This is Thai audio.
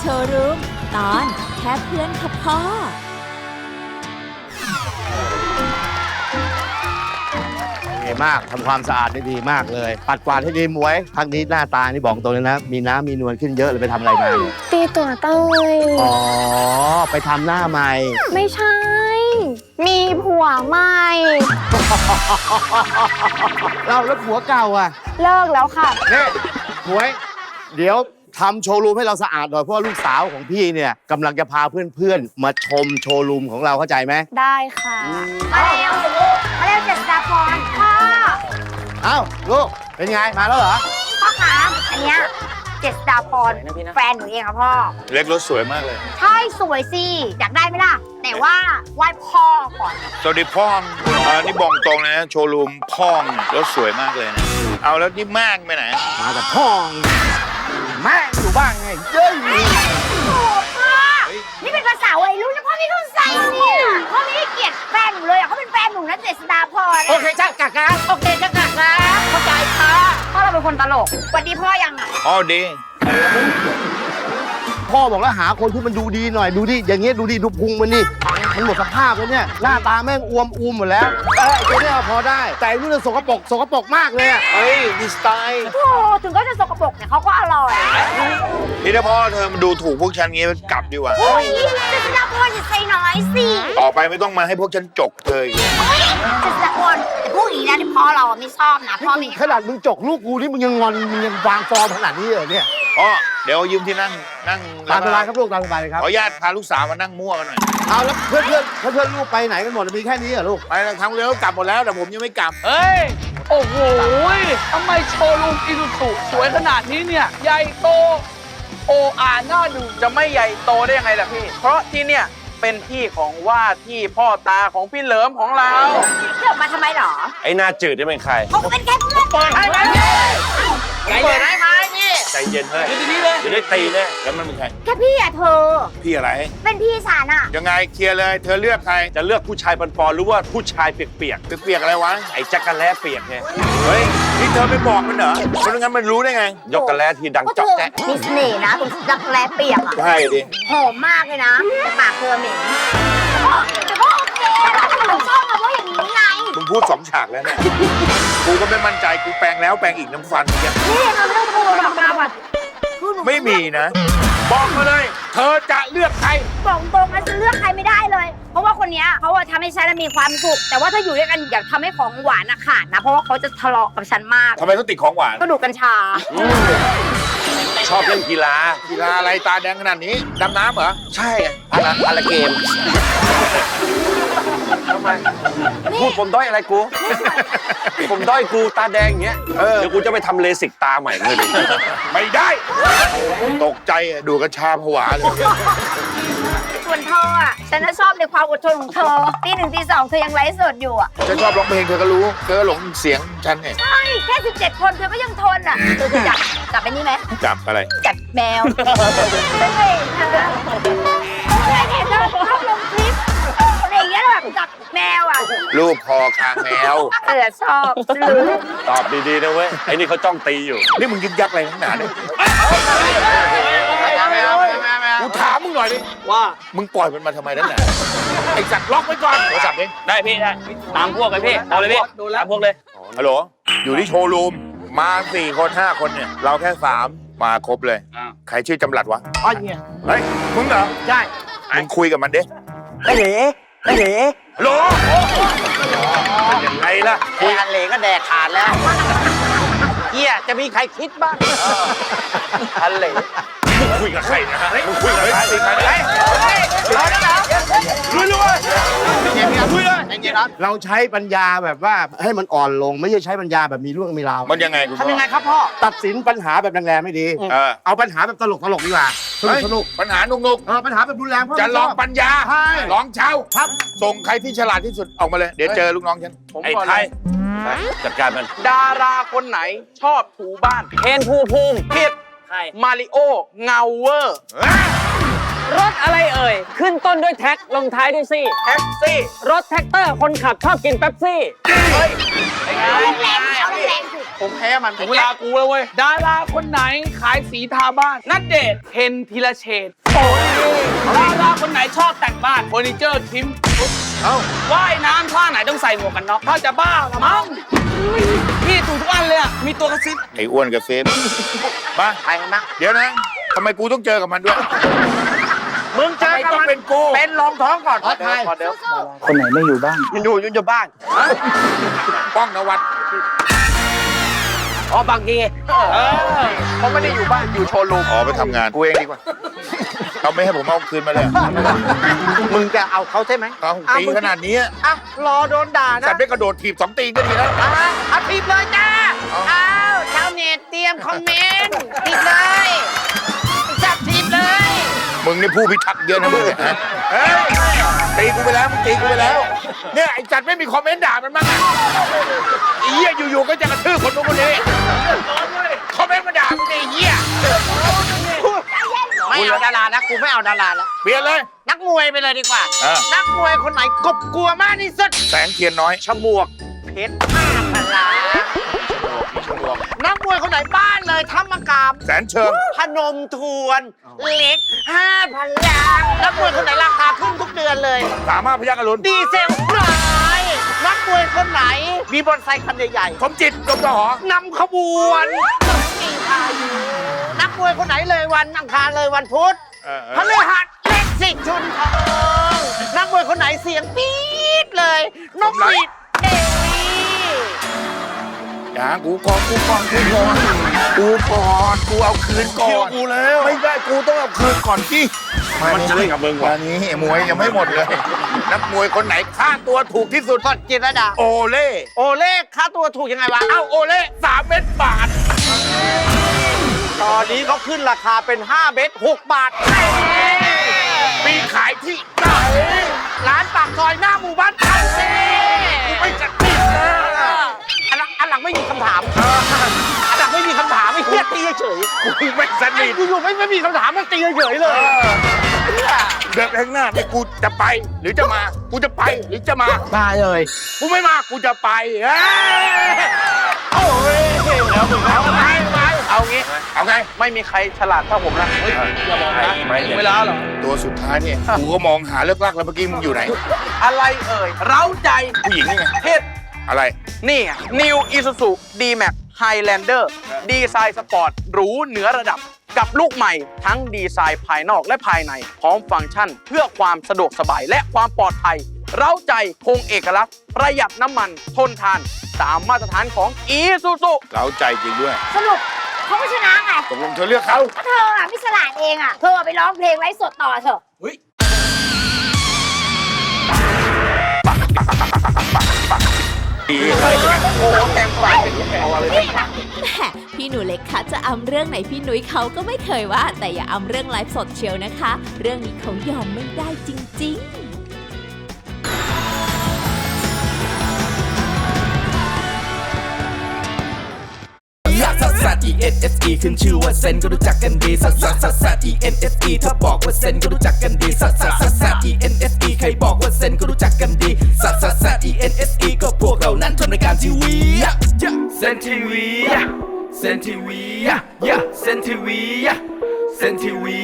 โชว์รูม ตอนแค่เพื่อนค่ะพ่อ ดีมากทำความสะอาดได้ดีมากเลย ปัดกวาดให้ดีหมวยพักนี้หน้าตานี่บอกตรงเลยนะ มีน้ำมีนวลขึ้นเยอะเลยไปทำอะไรมาเนี่ยตีตัวเต้ยอ๋อ ไปทำหน้าใหม่ ไม่ใช่ มีผัวใหม่ เราแล้วผัวเก่าอะ เลิกแล้วค่ะนี่หมวย เดี๋ยว ทำโชว์รูมให้เราสะอาดหน่อยเพราะว่าลูกสาวของพี่เนี่ยกำลังจะพาเพื่อนๆ มาชมโชว์รูมของเราเข้าใจไหม ได้ค่ะ มาแล้วมาแล้วเจ็ดดาพรพ่อเอ้าลูกเป็นไงมาแล้วเหรอ พ่อคะอันเนี้ยเจ็ดดาพรแฟนหนูเองค่ะพ่อ เล็กรถสวยมากเลย ใช่สวยสิอยากได้ไหมล่ะ แต่ว่าไหว้พ่อก่อน สวัสดีพ่องอ่านี่บอกตรงนะโชว์รูมพ่องรถสวยมากเลยนะ เอาแล้วนี่มากไปไหน มากับพ่อง แม่อยู่บ้างไงเย้ยโอ้พ่อ นี่เป็นภาษาวัยรุ่นนะพ่อไม่เข้าใจเนี่ยพ่อไม่ได้เกลียดแฟนหนูเลยอะเขาเป็นแฟนหนูนะเจ็ดดาพรโอเคจ้ากักนะโอเคจ้ากักนะเข้าใจค่ะพ่อเราเป็นคนตลกสวัสดีพ่อยังอะอ๋อดี พ่อบอกแล้วหาคนที่มันดูดีหน่อยดูดิอย่างเงี้ยดูดิดูพุงมันนี่ มันหมดสภาพแล้วเนี่ย หน้าตาแม่งอวมอูมหมดแล้ว เออไอ้ตัวเนี้ยพอได้ แต่ไอ้นี่มันสกปรกสกปรกมากเลยอะเฮ้ยดีสไตล์โอ้ถึงก็จะสกปรกเนี่ยเขาก็อร่อย นี่ถ้าพ่อเธอมาดูถูกพวกฉันงี้กลับดีกว่า โอ้ยเจ็ดดาพรอย่าใจน้อยสิต่อไปไม่ต้องมาให้พวกฉันจกเธออีกเจ็ดดาพรแต่พวกนี้นะที่พ่อเราไม่ชอบนะพ่อไม่ขนาดมึงจกลูกกูนี่มึงยังงอนมึงยังวางฟอร์มขนาดนี้เหรอเนี่ยอ๋อ เดี๋ยวยืมที่นั่งนั่งตามสบายครับลูกตามสบายเลยครับขออนุญาตพาลูกสาวมานั่งมั่วกันหน่อยเอาแล้วเพื่อนเพื่อนเพื่อนเพื่อนลูกไปไหนกันหมดมีแค่นี้เหรอลูกไปทางเร็วกลับหมดแล้วแต่ผมยังไม่กลับ เฮ้ย โอ้โหทำไมโชว์รูมอินุสุสวยขนาดนี้เนี่ย ใหญ่โต โออาน่าดูจะไม่ใหญ่โตได้ยังไงล่ะพี่ เพราะที่เนี่ยเป็นที่ของว่าที่พ่อตาของพี่เหลิมของเราเลือกมาทำไมหรอไอ้หน้าจืดนี่เป็นใครเขาเป็นแค่เพื่อนเปิดให้ไหมพี่เปิดให้ไหมพี่ ใจเย็นเฮ้ยอยู่ดีๆเลยเดี๋ยวได้ตีแน่แล้วมันเป็นใครแค่พี่อะเธอ พี่อะไร เป็นพี่สารอะยังไงเคลียร์เลย เธอเลือกใคร จะเลือกผู้ชายปอนๆหรือว่าผู้ชายเปียกเปียกๆอะไรวะๆไอ้จักรแล้เปียกไงเฮ้ยนี่เธอไม่บอกมันเหรอเพราะงั้นมันรู้ได้ไง ยกกระแล้ทีดังก็เธจ๊อกอแจ๊ะมีเสน่ห์นะตรงรักแร้เปียกอะใช่ดิหอมมากเลยนะแต่ปากเธอเหม็นแต่ก็โอเคหนูชอบมาเพราะอย่างนี้ไง มึงพูดสองฉากแล้วเนี่ยกูก็ไม่มั่นใจกูแปลงแล้วแปลงอีกน้ำฟันเนี่ยนี่เราไม่ต้องพูดหรอกมาว่ะคือหนูไม่มีนะ บอกมาเลย เธอจะเลือกใครบอกตรงนะจะเลือกใครไม่ได้เลย เพราะว่าคนเนี้ยเขาอะทำให้ฉันมีความสุข แต่ว่าถ้าอยู่ด้วยกันอย่าทำให้ของหวานอะขาดนะ เพราะว่าเขาจะทะเลาะกับฉันมากทำไมต้องติดของหวานก็ดูดกัญชา ชอบเล่นกีฬากีฬาอะไรตาแดงขนาดนี้ดำน้ำเหรอใช่อะอะไรอะไรเกม ทำไมพูดผมด้อยอะไรกู ผมด้อยกูตาแดงอย่างเงี้ยเออเดี๋ยวกูจะไปทำเลสิกตาใหม่เลยดิไม่ได้ ตกใจอะดูกระชาผวาเลย ส่วนเธออะฉันน่ะชอบในความอดทนของเธอตีหนึ่งตีสองเธอยังไลฟ์สดอยู่อะฉันชอบร้องเพลงเธอก็รู้เธอก็หลงเสียงฉันไงใช่แค่ 17 คนเธอก็ยังทนอะเธอจะจับจับไปนี่ไหมจับอะไร จับแมวไม่เคยเห็นเธอไม่เคยเห็นเธอชอบลงคลิป อะไรอย่างเงี้ยแบบจับแมวอะรูปคอคางแมว เออชอบลืมตอบดีๆนะเว้ย ไอ้นี่เขาจ้องตีอยู่ นี่มึงยึกยักอะไรทั้งหนาเนี่ยกูถามมึงหน่อยดิ ว่า มึงปล่อยมันมาทำไมนั่นแหละไอ้สัตว์ล็อกไว้ก่อนโทรศัพท์ดิได้พี่ได้ตามพวกเลยพี่เอาเลยพี่ดูแล้วตามพวกเลย ฮัลโหล อยู่ที่โชว์รูม มาสี่คนห้าคนเนี่ย เราแค่สามมาครบเลยอ้าวใครชื่อจำหลัดวะอ๋อเนี่ยเฮ้ย มึงเหรอ ใช่ มึงคุยกับมันดิไอ้เหล่ไอ้ เหล่ฮัลโหลยังไงล่ะคุยกันเหล่ก็แดกขาดแล้วเฮียจะมีใครคิดบ้างอันเหลมึงคุยกับใครนะฮะมึงคุยกับใครใครใครรวย รวยเราใช้ปัญญาแบบว่าให้มันอ่อนลง ไม่ใช่ใช้ปัญญาแบบมีเรื่องมีราวมันยังไงคุณพ่อทำยังไงครับพ่อตัดสินปัญหาแบบแรงๆไม่ดี เออเอาปัญหาแบบตลกตลกๆดีกว่าสนุเฮ้กยสนุกปัญหาหนุกเออปัญหาแบบรุนแรงพ่อๆจะไม่ลชองอบปัญญาใช่ลองเช่าครับ ส่งใครที่ฉลาดที่สุดออกมาเลย เดี๋ยวเจอลูกน้องฉันผมไอ้ก่อนไทเลยไปจัดการมัน ดาราคนไหนชอบถูบ้านเคนภูมิภูมิผิดใครมาริโอเงาเวอร์ รถอะไรเอ่ย ขึ้นต้นด้วยแท็กลงท้ายด้วยซี่ แท็กซี่รถแท็กเตอร์คนขับชอบกินเป๊ปซี่ เฮ้ยเอาแรงๆเอาแรงๆสิผผมแพ้มันถึงเวลากูแล้วเว้ย ดาราคนไหนขายสีทาบ้านนัดเดทเทนทีละเฉดโอ้ยดาราคนไหนชอบแต่งบ้านเฟอร์นิเจอร์ทิมเอ้าว่ายน้ำท่าไหนต้องใส่หมวกกันน็อกถ้าจะบ้าละมั้งพี่ถูกทุกอันเลยอะมีตัวกระซิบไอ้อ้วนกับเซฟมาไปกันนะเดี๋ยวนะทำไมกูต้องเจอกับมันด้วย มึงเจทำอไมกับต้องมันเป็นกูเป็นรองท้องก่อนใช่คนไหนไม่อยู่บ้านมันอยู่อยู่บ้านป้องนวัดอ๋อบางทีเขาไม่ได้อยู่บ้านอยู่โชว์รูมอ๋อไปทำงานกูเองดีกว่าเขาไม่ให้ผมเอาคืนมาเลย มึงจะเอาเขาใช่ไหมเขาตีขนาดนี้อะรอโดนด่านะสัตว์ได้กระโดดถีบสองตีนก็ดีแล้วเอาทีบเลยจ้าอ้าวชาวเน็ตเตรียมคอมเมนต์ทีบเลยจับทีบเลย มึงนี่ผู้พิทักษ์เยอะนะมึงเฮะเฮ้ยตีกูไปแล้วมึงตีกูไปแล้ว เนี่ยไอ้จัดไม่มีคอมเมนต์ด่ามันบ้างอะไอ้เหี้ยอยู่ๆก็จะกระทืบคนนู้นคนนี้คอมเมนต์มาด่ามึงไอ้เหี้ยไม่เอาดารานะกูไม่เอาดาราแล้ว เปลี่ยนเลย นักมวยไปเลยดีกว่าอะนักมวยคนไหนกบกลัวมากที่สุดแสงเทียนน้อยฉมวกเพชรห้าพันล้านนักมวยคนไหนบ้านเลยทำมากาบแสนเชิงพนมทวน เล็กห้า พันล้านนักมวยคนไหนราคาขึ้นทุกเดือนเลย สามารถพยักอรุณดีเซลร้ายนักมวยคนไหน มีบอลไซค์คันใหญ่สมจิตกรมทหอๆนำขบวนมีพายุนักมวยคนไหนเลยวันอังคารเลยวันพุธ เออเอพอฤหัสเล็กสิทธิ์ชุนทองนักมวยคนไหนเสียงปี๊ดเลยนกหวีดเอวี่ อย่ากูก่อนกูก่อนกูก่อนกูก่อนกูเอาคืนก่อนกูแล้วไม่ได้กูต้องเอาคืนก่อนที่มันจะเล่นกับมึงวันนี้มวยยังไม่หมดเลยนักมวยคนไหนค่าตัวถูกที่สุดก่อนจิตรดา โอเล่โอเล่ค่าตัวถูกยังไงวะเอ้าโอเล่สามเม็ดบาท ตอนนี้เขาขึ้นราคาเป็น5เบส6บาท มีขายที่ไหนร้านปากซอยหน้าหมู่บ้านทันเซ่ เฮียตีเฉยกูไม่สไอ้นิทกูอยู่ไม่ไม่มีคำถามมันตีเฉยเลยเดินไปข้างหน้าเนี่ยกูจะไป หรือจะมา กูจะไปหรือจะมามาเลย กูไม่มากูจะไปเอ้ยโอ้ยเอาเอาไงไปเอางี้ เอาไง ไม่มีใครฉลาดเท่าผมนะเฮ้ยอย่าบอกนะถึงเวลาเหรอ ตัวสุดท้ายเนี่ย กูก็มองหาเลิกลักแล้วเมื่อกี้มึงอยู่ไหน อะไรเอ่ย เร้าใจผู้หญิงนี่ไงเพศอะไร นี่ไง New Isuzu D-Max Highlander ดีไซน์สปอร์ตหรูเหนือระดับกับลูกใหม่ทั้งดีไซน์ภายนอกและภายใน พร้อมฟังก์ชันเพื่อความสะดวกสบายและความปลอดภัย เร้าใจคงเอกลักษณ์ ประหยัดน้ำมันทนทาน ตามมาตรฐานของ Isuzu เราใจจริงด้วยสรุปเขาไม่ชนะไงตกลงเธอเลือกเขาก็เธออะไม่ฉลาดเองอะ เธอไปร้องเพลงไลฟ์สดต่อเถอะ แหมพี่หนูเล็กคะจะอำเรื่องไหนพี่หนุ้ยเขาก็ไม่เคยว่า แต่อย่าอำเรื่องไลฟ์สดเชียวนะคะ เรื่องนี้เขายอมไม่ได้จริงๆลักซัสซัส E N S E ขึ้นชื่อว่าเซนก็รู้จักกันดีซัสซัสซัสซัส E N S E ถ้าบอกว่าเซนก็รู้จักกันดีซัสซัสซัสซัส E N S E ใครบอกว่าเซนก็รู้จักกันดีซัสซัสซัส E N S E ก็พวก เรานั้นทำรายการทีวีเซนทีวีเซนทีวีเซนทีวีเซนทีวี